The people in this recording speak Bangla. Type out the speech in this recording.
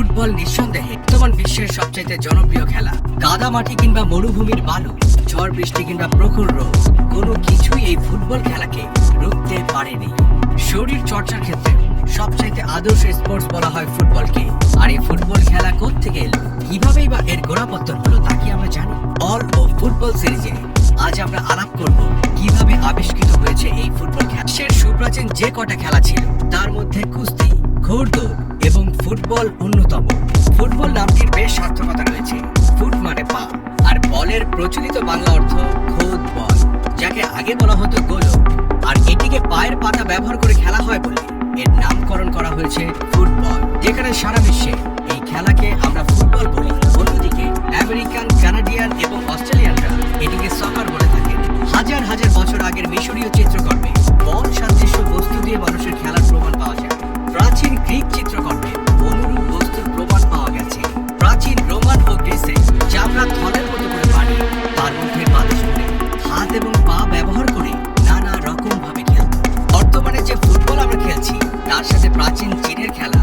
ফুটবল নিঃসন্দেহে বর্তমান বিশ্বের সবচাইতে জনপ্রিয় খেলা। কাদা মাটি কিংবা মরুভূমির বালু, ঝড় বৃষ্টি কিংবা প্রখর রোদ, কোনো কিছুই এই ফুটবল খেলাকে রুখতে পারেনি। শরীর চর্চার ক্ষেত্রে সবচাইতে আদর্শ স্পোর্টস বলা হয় ফুটবলকে। আর এই ফুটবল খেলা থেকে এলো? কিভাবেই বা এর গোড়াপত্তন হলো তা কি আমরা জানি? অল ও ফুটবল সিরিজে আজ আমরা আলাপ করব কীভাবে আবিষ্কৃত হয়েছে এই ফুটবল খেলা। সুপ্রাচীন যে কটা খেলা ছিল, তার মধ্যে কুস্তি ঘোড়দৌড় ফুটবল অন্যতম। ফুটবল নামটির বেশ সার্থকতা রয়েছে। ফুট মানে পা। আর বলের প্রচলিত বাংলা অর্থ খোদ বল, যাকে আগে বলা হতো গোলক। আর এটিকে পায়ের পাতা ব্যবহার করে খেলা হয় বলে এর নামকরণ করা হয়েছে ফুটবল, যেখানে সারা বিশ্বে এই খেলাকে আমরা ফুটবল বলি। অন্যদিকে আমেরিকান, কানাডিয়ান এবং অস্ট্রেলিয়ানরা এটিকে সকার বলে থাকেন। হাজার হাজার বছর আগের মিশরীয় চিত্রকর্মে তারা ধলের মতো করে বাড়ি। তার মুখের বাতাস করে হাত এবং পা ব্যবহার করে নানা রকম ভাবে খেলত বর্তমানে যে ফুটবল আমরা খেলছি, তার সাথে প্রাচীন চীনের খেলা